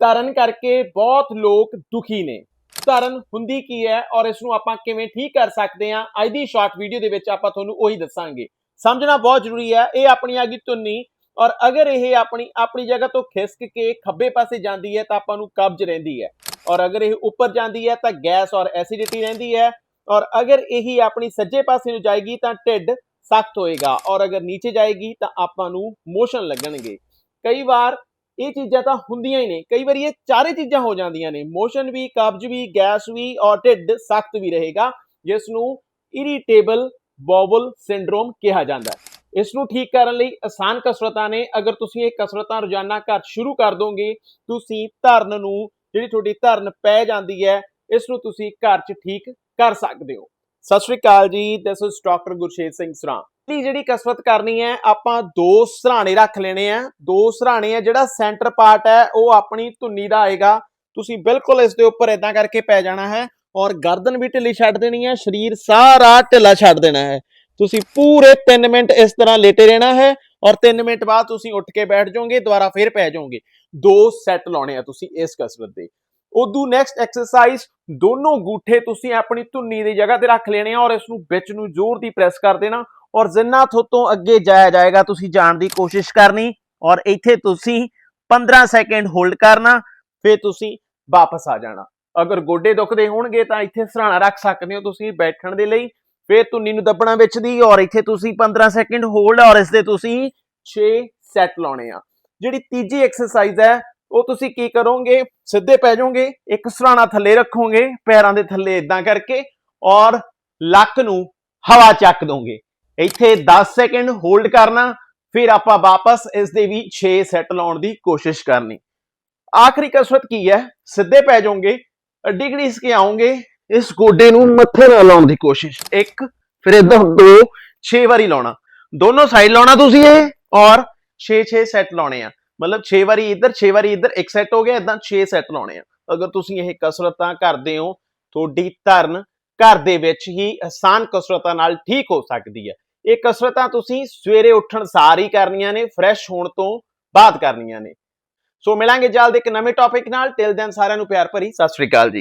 ਧਰਨ ਕਰਕੇ ਬਹੁਤ ਲੋਕ ਦੁਖੀ ਨੇ। ਧਰਨ ਹੁੰਦੀ ਕੀ ਹੈ ਔਰ ਇਸ ਨੂੰ ਆਪਾਂ ਕਿਵੇਂ ਠੀਕ ਕਰ ਸਕਦੇ ਹਾਂ, ਅੱਜ ਦੀ ਸ਼ਾਰਟ ਵੀਡੀਓ ਦੇ ਵਿੱਚ ਆਪਾਂ ਤੁਹਾਨੂੰ ਉਹੀ ਦੱਸਾਂਗੇ। ਸਮਝਣਾ ਬਹੁਤ ਜ਼ਰੂਰੀ ਹੈ, ਇਹ ਆਪਣੀ ਆ ਗਈ ਧੁੰਨੀ ਔਰ ਅਗਰ ਇਹ ਆਪਣੀ ਆਪਣੀ ਜਗ੍ਹਾ ਤੋਂ ਖਿਸਕ ਕੇ ਖੱਬੇ ਪਾਸੇ ਜਾਂਦੀ ਹੈ ਤਾਂ ਆਪਾਂ ਨੂੰ ਕਬਜ਼ ਰਹਿੰਦੀ ਹੈ। ਔਰ ਅਗਰ ਇਹ ਉੱਪਰ ਜਾਂਦੀ ਹੈ ਤਾਂ ਗੈਸ ਔਰ ਐਸਿਡਿਟੀ ਰਹਿੰਦੀ ਹੈ ਔਰ ਅਗਰ ਇਹੀ ਆਪਣੀ ਸੱਜੇ ਪਾਸੇ ਨੂੰ ਜਾਏਗੀ ਤਾਂ ਢਿੱਡ ਸਖਤ ਹੋਏਗਾ ਔਰ ਅਗਰ ਨੀਚੇ ਜਾਏਗੀ ਤਾਂ ਆਪਾਂ ਨੂੰ ਮੋਸ਼ਨ ਲੱਗਣਗੇ। ਕਈ ਵਾਰ ਇਹ ਚੀਜ਼ਾਂ ਤਾਂ ਹੁੰਦੀਆਂ ਹੀ ਨੇ। ਕਈ ਵਾਰੀ ਇਹ ਚਾਰੇ ਚੀਜ਼ਾਂ ਹੋ ਜਾਂਦੀਆਂ ਨੇ। ਮੋਸ਼ਨ ਵੀ, ਕਬਜ਼ ਵੀ, ਗੈਸ ਵੀ ਔਰ ਢਿੱਡ ਸਖਤ ਵੀ ਰਹੇਗਾ ਜਿਸ ਨੂੰ ਇਰੀਟੇਬਲ ਬੋਬਲ ਸਿੰਡਰੋਮ ਕਿਹਾ ਜਾਂਦਾ ਹੈ। ਇਸ ਨੂੰ ਠੀਕ ਕਰਨ ਲਈ ਆਸਾਨ ਕਸਰਤਾਂ ਨੇ। ਅਗਰ ਤੁਸੀਂ ਇਹ ਕਸਰਤਾਂ ਰੋਜ਼ਾਨਾ ਘਰ ਸ਼ੁਰੂ ਕਰ ਦੋਗੇ, ਤੁਸੀਂ ਧਰਨ ਨੂੰ, ਜਿਹੜੀ ਤੁਹਾਡੀ ਧਰਨ ਪੈ ਜਾਂਦੀ ਹੈ ਇਸ ਨੂੰ ਤੁਸੀਂ ਘਰ 'ਚ ਠੀਕ ਕਰ ਸਕਦੇ ਹੋ। ਸਤਿ ਸ਼੍ਰੀ ਅਕਾਲ ਜੀ। This is doctor Gurshet Singh Sran. ਦੀ ਜਿਹੜੀ ਕਸਰਤ ਕਰਨੀ ਹੈ, ਆਪਾਂ ਦੋ ਸਰਾਣੇ ਰੱਖ ਲੈਣੇ ਆ। ਦੋ ਸਰਾਣੇ ਆ, ਜਿਹੜਾ ਸੈਂਟਰ ਪਾਰਟ ਹੈ, ਉਹ ਆਪਣੀ ਧੁੰਨੀ ਦਾ ਆਏਗਾ। ਤੁਸੀਂ ਬਿਲਕੁਲ ਇਸ ਦੇ ਉੱਪਰ ਇਦਾਂ ਕਰਕੇ ਪੈ ਜਾਣਾ ਹੈ ਔਰ ਗਰਦਨ ਵੀ ਢਿੱਲੀ ਛੱਡ ਦੇਣੀ ਹੈ, ਸਰੀਰ ਸਾਰਾ ਢਿੱਲਾ ਛੱਡ ਦੇਣਾ ਹੈ। ਤੁਸੀਂ ਪੂਰੇ 3 ਮਿੰਟ ਇਸ ਤਰ੍ਹਾਂ ਲੇਟੇ ਰਹਿਣਾ ਹੈ ਔਰ 3 ਮਿੰਟ ਬਾਅਦ ਤੁਸੀਂ ਉੱਠ ਕੇ ਬੈਠ ਜਾਓਗੇ, ਦੁਬਾਰਾ ਫੇਰ ਪੈ ਜਾਓਗੇ। ਦੋ ਸੈੱਟ ਲਾਉਣੇ ਆ ਤੁਸੀਂ ਇਸ ਕਸਰਤ ਦੇ। ਉਦੋਂ ਨੈਕਸਟ ਐਕਸਰਸਾਈਜ਼ ਦੋਨੋਂ ਗੂਠੇ ਤੁਸੀਂ ਆਪਣੀ ਧੁੰਨੀ ਦੀ ਜਗ੍ਹਾ ਤੇ ਰੱਖ ਲੈਣੇ ਆ ਔਰ ਇਸ ਨੂੰ ਵਿੱਚ ਨੂੰ ਜ਼ੋਰ ਦੀ ਪ੍ਰੈਸ ਕਰ ਦੇਣਾ ਔਰ ਜਿੰਨਾ ਤੋਂ ਅੱਗੇ ਜਾਇਆ ਜਾਏਗਾ, ਤੁਸੀਂ ਜਾਣ ਦੀ ਕੋਸ਼ਿਸ਼ ਕਰਨੀ ਔਰ ਇੱਥੇ ਤੁਸੀਂ 15 ਸੈਕਿੰਡ ਹੋਲਡ ਕਰਨਾ, ਫਿਰ ਤੁਸੀਂ ਵਾਪਸ ਆ ਜਾਣਾ। ਅਗਰ ਗੋਡੇ ਦੁਖਦੇ ਹੋਣਗੇ ਤਾਂ ਇੱਥੇ ਸਰਾਣਾ ਰੱਖ ਸਕਦੇ ਹੋ ਤੁਸੀਂ ਬੈਠਣ ਦੇ ਲਈ, ਫਿਰ ਧੁੰਨੀ ਨੂੰ ਦੱਬਣਾ ਵਿੱਚ ਦੀ ਔਰ ਇੱਥੇ ਤੁਸੀਂ 15 ਸੈਕਿੰਡ ਹੋਲਡ ਔਰ ਇਸ ਦੇ ਤੁਸੀਂ 6 ਸੈੱਟ ਲਾਉਣੇ ਆ। ਜਿਹੜੀ ਤੀਜੀ ਐਕਸਰਸਾਈਜ਼ ਹੈ, ਉਹ ਤੁਸੀਂ ਕੀ ਕਰੋਗੇ? ਸਿੱਧੇ ਪੈ ਜਾਓਗੇ, ਇੱਕ ਸਰਾਣਾ ਥੱਲੇ ਰੱਖੋਗੇ, ਪੈਰਾਂ ਦੇ ਥੱਲੇ ਇਦਾਂ ਕਰਕੇ ਔਰ ਲੱਕ ਨੂੰ ਹਵਾ ਚੱਕ ਦੋਗੇ। ਇੱਥੇ 10 ਸੈਕਿੰਡ ਹੋਲਡ ਕਰਨਾ, ਫਿਰ ਆਪਾਂ ਵਾਪਸ ਇਸ ਦੇ ਵੀ 6 ਸੈੱਟ ਲਾਉਣ ਦੀ ਕੋਸ਼ਿਸ਼ ਕਰਨੀ। ਆਖਰੀ ਕਸਰਤ ਕੀ ਹੈ? ਸਿੱਧੇ ਪੈ ਜਾਓਗੇ ਅੱਡੀ ਕੇ ਆਓਗੇ, ਇਸ ਗੋਡੇ ਨੂੰ ਮੱਥੇ ਨਾਲ ਲਾਉਣ ਦੀ ਕੋਸ਼ਿਸ਼। ਇੱਕ, ਫਿਰ ਇਦਾਂ ਦੋ 6 ਵਾਰੀ ਲਾਉਣਾ। ਦੋਨੋਂ ਸਾਈਡ ਲਾਉਣਾ ਤੁਸੀਂ ਇਹ, ਔਰ 6-6 ਸੈੱਟ ਲਾਉਣੇ ਆ। ਮਤਲਬ 6 ਵਾਰੀ ਇੱਧਰ 6 ਵਾਰੀ ਇੱਧਰ, ਇੱਕ ਸੈੱਟ ਹੋ ਗਿਆ ਇਦਾਂ 6 ਸੈੱਟ ਲਾਉਣੇ ਆ। ਅਗਰ ਤੁਸੀਂ ਇਹ ਕਸਰਤਾਂ ਕਰਦੇ ਹੋ, ਤੁਹਾਡੀ ਧਰਨ ਘਰ ਦੇ ਵਿੱਚ ਹੀ ਆਸਾਨ ਕਸਰਤਾਂ ਨਾਲ ਠੀਕ ਹੋ ਸਕਦੀ ਹੈ। ਇਹ ਕਸਰਤਾਂ ਤੁਸੀਂ ਸਵੇਰੇ ਉੱਠਣ ਸਾਰ ਹੀ ਕਰਨੀਆਂ ਨੇ ਫਰੈਸ਼ ਹੋਣ ਤੋਂ ਬਾਅਦ ਕਰਨੀਆਂ ਨੇ। ਸੋ ਮਿਲਾਂਗੇ ਜਲਦ ਇੱਕ ਨਵੇਂ ਟੌਪਿਕ ਨਾਲ। ਟਿਲ ਦੈਨ ਸਾਰਿਆਂ ਨੂੰ ਪਿਆਰ ਭਰੀ। ਸਤਿ ਸ਼੍ਰੀ ਅਕਾਲ ਜੀ।